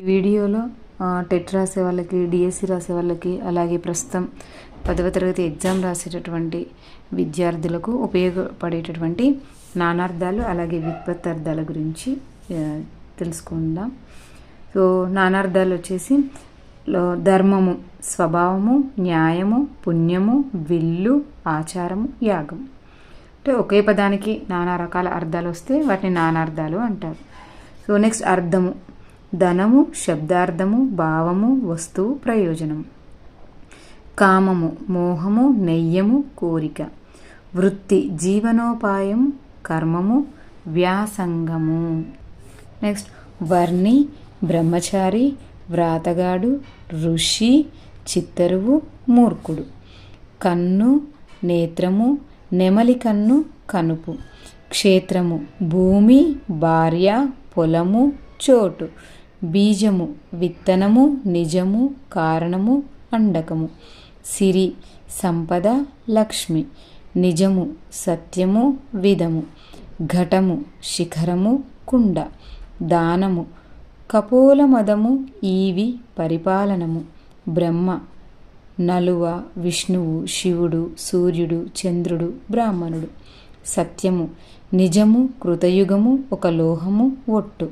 ఈ వీడియోలో టెట్ రాసే వాళ్ళకి డిఎస్సి రాసే వాళ్ళకి అలాగే ప్రస్తుతం పదవ తరగతి ఎగ్జామ్ రాసేటటువంటి విద్యార్థులకు ఉపయోగపడేటటువంటి నానార్థాలు అలాగే విత్పత్తార్థాల గురించి తెలుసుకుందాం. సో నానార్థాలు వచ్చేసి లో ధర్మము స్వభావము న్యాయము పుణ్యము విల్లు ఆచారము యాగం అంటే ఒకే పదానికి నానా రకాల అర్థాలు వస్తే వాటిని నానార్థాలు అంటారు. సో నెక్స్ట్ అర్థము. ధనము శబ్దార్థము భావము వస్తువు ప్రయోజనం కామము మోహము నెయ్యము కోరిక. వృత్తి జీవనోపాయం కర్మము వ్యాసంగము. నెక్స్ట్ వర్ణి బ్రహ్మచారి వ్రాతగాడు ఋషి చిత్తరువు మూర్ఖుడు. కన్ను నేత్రము నెమలి కన్ను కనుపు. క్షేత్రము భూమి భార్య పొలము చోటు. బీజము విత్తనము నిజము కారణము అండకము. సిరి సంపద లక్ష్మి. నిజము సత్యము విధము. ఘటము శిఖరము కుండ. దానము కపోలమదము ఈవి పరిపాలనము. బ్రహ్మ నలువ విష్ణువు శివుడు సూర్యుడు చంద్రుడు బ్రాహ్మణుడు. సత్యము నిజము కృతయుగము ఒక లోహము ఒట్టు.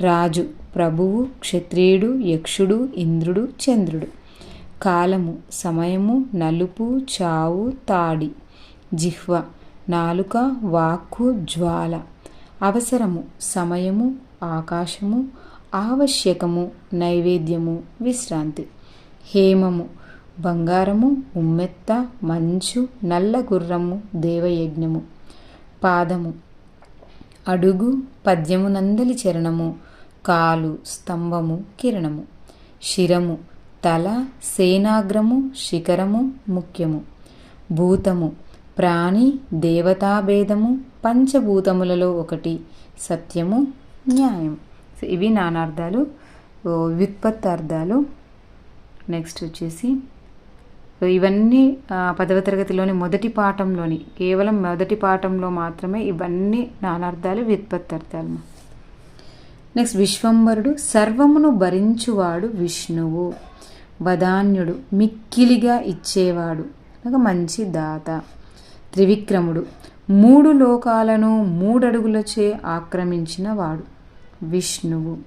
రాజు ప్రభువు క్షత్రియుడు యక్షుడు ఇంద్రుడు చంద్రుడు. కాలము సమయము నలుపు చావు తాడి. జిహ్వ నాలుక వాక్కు జ్వాల. అవసరము సమయము ఆకాశము ఆవశ్యకము నైవేద్యము విశ్రాంతి. హేమము బంగారము ఉమ్మెత్త మంచు నల్ల గుర్రము దేవయజ్ఞము. పాదము అడుగు పద్యము నందలి చరణము. కాలు స్తంభము కిరణము. శిరము తల సేనాగ్రము శిఖరము ముఖ్యము. భూతము ప్రాణి దేవతాభేదము పంచభూతములలో ఒకటి సత్యము న్యాయం సో ఇవి నానార్థాలు. వ్యుత్పత్తి అర్థాలు నెక్స్ట్ వచ్చేసి ఇవన్నీ పదవ తరగతిలోని మొదటి పాఠంలోని కేవలం మొదటి పాఠంలో మాత్రమే ఇవన్నీ నానార్థాలు వ్యుత్పత్తి అర్థాలు నెక్స్ట్ విశ్వంబరుడు సర్వమును భరించువాడు విష్ణువు వదాన్యుడు మిక్కిలిగా ఇచ్చేవాడు ఒక మంచి దాత త్రివిక్రముడు మూడు లోకాలను మూడడుగులచే ఆక్రమించిన వాడు విష్ణువు.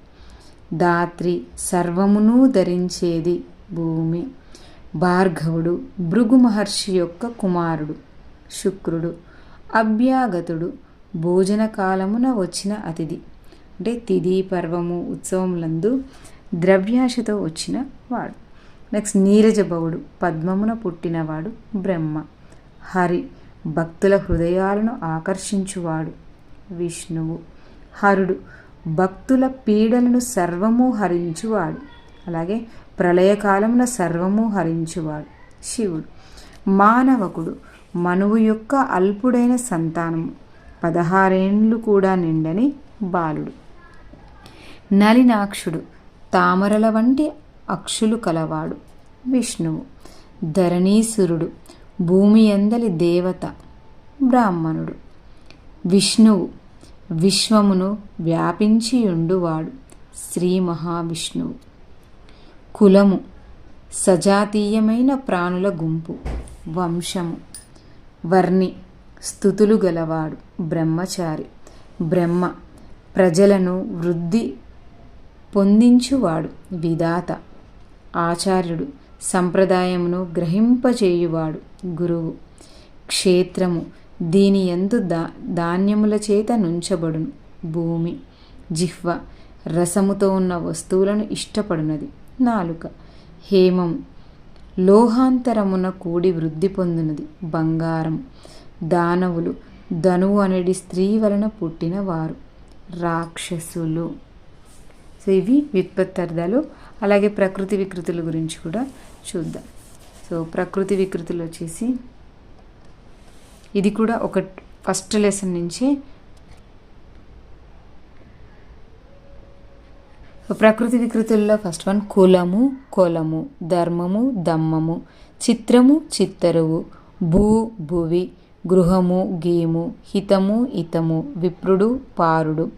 దాత్రి సర్వమును ధరించేది భూమి. భార్గవుడు భృగు మహర్షి యొక్క కుమారుడు శుక్రుడు అభ్యాగతుడు భోజన కాలమున వచ్చిన అతిథి. అంటే తిథి పర్వము ఉత్సవములందు ద్రవ్యాశతో వచ్చిన వాడు. నెక్స్ట్ నీరజభవుడు పద్మమున పుట్టినవాడు బ్రహ్మ. హరి భక్తుల హృదయాలను ఆకర్షించువాడు విష్ణువు. హరుడు భక్తుల పీడలను సర్వము హరించువాడు. అలాగే ప్రళయకాలమున సర్వము హరించువాడు శివుడు. మానవకుడు మనువు యొక్క అల్పుడైన సంతానము. పదహారేండ్లు కూడా నిండని బాలుడు. నలినాక్షుడు తామరల వంటి అక్షులు కలవాడు. విష్ణువు ధరణీసురుడు భూమి అందలి దేవత బ్రాహ్మణుడు. విష్ణువు విశ్వమును వ్యాపించియుండువాడు శ్రీ మహావిష్ణువు. కులము సజాతీయమైన ప్రాణుల గుంపు వంశము. వర్ణి స్థుతులు గలవాడు బ్రహ్మచారి. బ్రహ్మ ప్రజలను వృద్ధి పొందించువాడు విధాత ఆచార్యుడు సంప్రదాయమును గ్రహింపచేయువాడు గురువు. క్షేత్రము దీని ఎందు దా ధాన్యముల చేత నుంచబడును. భూమి జిహ్వ రసముతో ఉన్న వస్తువులను ఇష్టపడునది. నాలుక హేమం లోహాంతరమున కూడి వృద్ధి పొందినది. బంగారం దానవులు ధనువు అనేది స్త్రీ వలన పుట్టినవారు రాక్షసులు. సో ఇవి వ్యుత్పత్తార్థాలు అలాగే ప్రకృతి వికృతుల గురించి కూడా చూద్దాం. సో ప్రకృతి వికృతులు వచ్చేసి ఇది కూడా ఒక ఫస్ట్ లెసన్ నుంచి. ప్రకృతి వికృతుల్లో ఫస్ట్ వన్ కులము కొలము ధర్మము దమ్మము చిత్రము చిత్తరువు భూ భువి గృహము గేము హితము ఇతము విప్రుడు పారుడు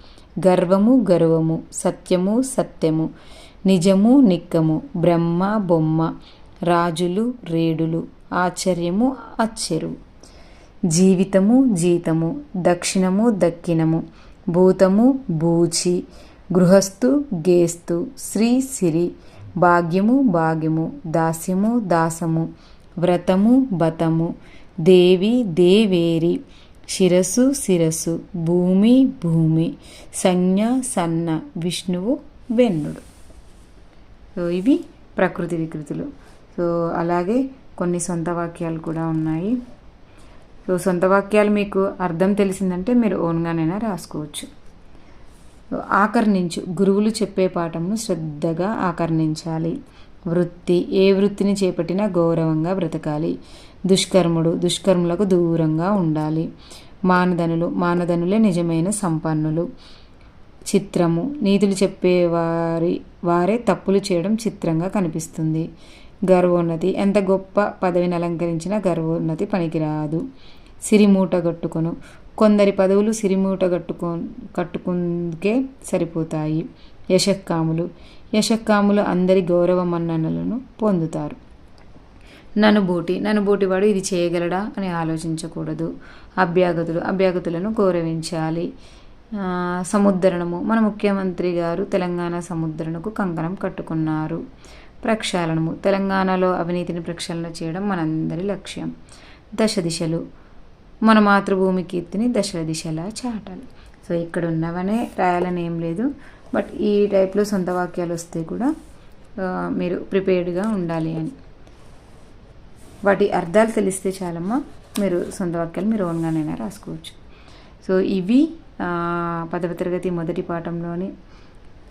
గర్వము గర్వము సత్యము సత్యము నిజము నిక్కము బ్రహ్మ బొమ్మ రాజులు రేడులు ఆశ్చర్యము అచ్చెరు. జీవితము జీతము దక్షిణము దక్కినము భూతము భూచి గృహస్థు గేస్తు శ్రీ సిరి భాగ్యము భాగ్యము దాస్యము దాసము వ్రతము బతము దేవి దేవేరి శిరస్సు శిరస్సు భూమి భూమి సంజ్ఞ సన్న విష్ణువు వెన్నుడు. సో ఇవి ప్రకృతి వికృతులు. సో అలాగే కొన్ని సొంత వాక్యాలు కూడా ఉన్నాయి. సో సొంత వాక్యాలు మీకు అర్థం తెలిసిందంటే మీరు ఓన్గానైనా రాసుకోవచ్చు. ఆకర్ణించు గురువులు చెప్పే పాఠమును శ్రద్ధగా ఆకర్ణించాలి. వృత్తి. ఏ వృత్తిని చేపట్టినా గౌరవంగా బ్రతకాలి. దుష్కర్ముడు దుష్కర్ములకు దూరంగా ఉండాలి. మానధనులు మానధనులే నిజమైన సంపన్నులు. చిత్రము. నీతులు చెప్పేవారి వారే తప్పులు చేయడం చిత్రంగా కనిపిస్తుంది. గర్వోన్నతి. ఎంత గొప్ప పదవిని అలంకరించినా గర్వోన్నతి పనికిరాదు. సిరిమూట కట్టుకొను. కొందరి పదవులు సిరిమూట కట్టుకో కట్టుకుందుకే సరిపోతాయి. యశక్కాములు యశక్కాములు అందరి గౌరవ మన్ననలను పొందుతారు ననుబూటి ననుబూటి వాడు ఇది చేయగలడా అని ఆలోచించకూడదు. అభ్యాగతులు అభ్యాగతులను గౌరవించాలి. సముద్రణము మన ముఖ్యమంత్రి గారు తెలంగాణ సముద్రణకు కంకణం కట్టుకున్నారు. ప్రక్షాళనము. తెలంగాణలో అవినీతిని ప్రక్షాళన చేయడం మనందరి లక్ష్యం. దశ దిశలు. మన మాతృభూమి కీర్తిని దశ దిశలా చాటాలి. సో ఇక్కడ ఉన్నవనే రాయాలని ఏం లేదు. బట్ ఈ టైప్లో సొంత వాక్యాలు వస్తే కూడా మీరు ప్రిపేర్డ్గా ఉండాలి అని. వాటి అర్థాలు తెలిస్తే చాలమ్మా మీరు సొంత వాక్యాలు మీరు ఓన్గానైనా రాసుకోవచ్చు. సో ఇవి పదవ తరగతి మొదటి పాఠంలోని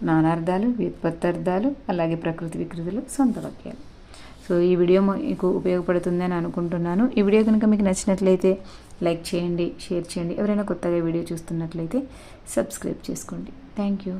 నానార్థాలు వ్యుత్పత్తార్థాలు అలాగే ప్రకృతి వికృతులు సొంత వాక్యాలు. సో ఈ వీడియో మీకు ఉపయోగపడుతుందని అనుకుంటున్నాను. ఈ వీడియో కనుక మీకు నచ్చినట్లయితే లైక్ చేయండి షేర్ చేయండి. ఎవరైనా కొత్తగా వీడియో చూస్తున్నట్లయితే సబ్స్క్రైబ్ చేసుకోండి. Thank you.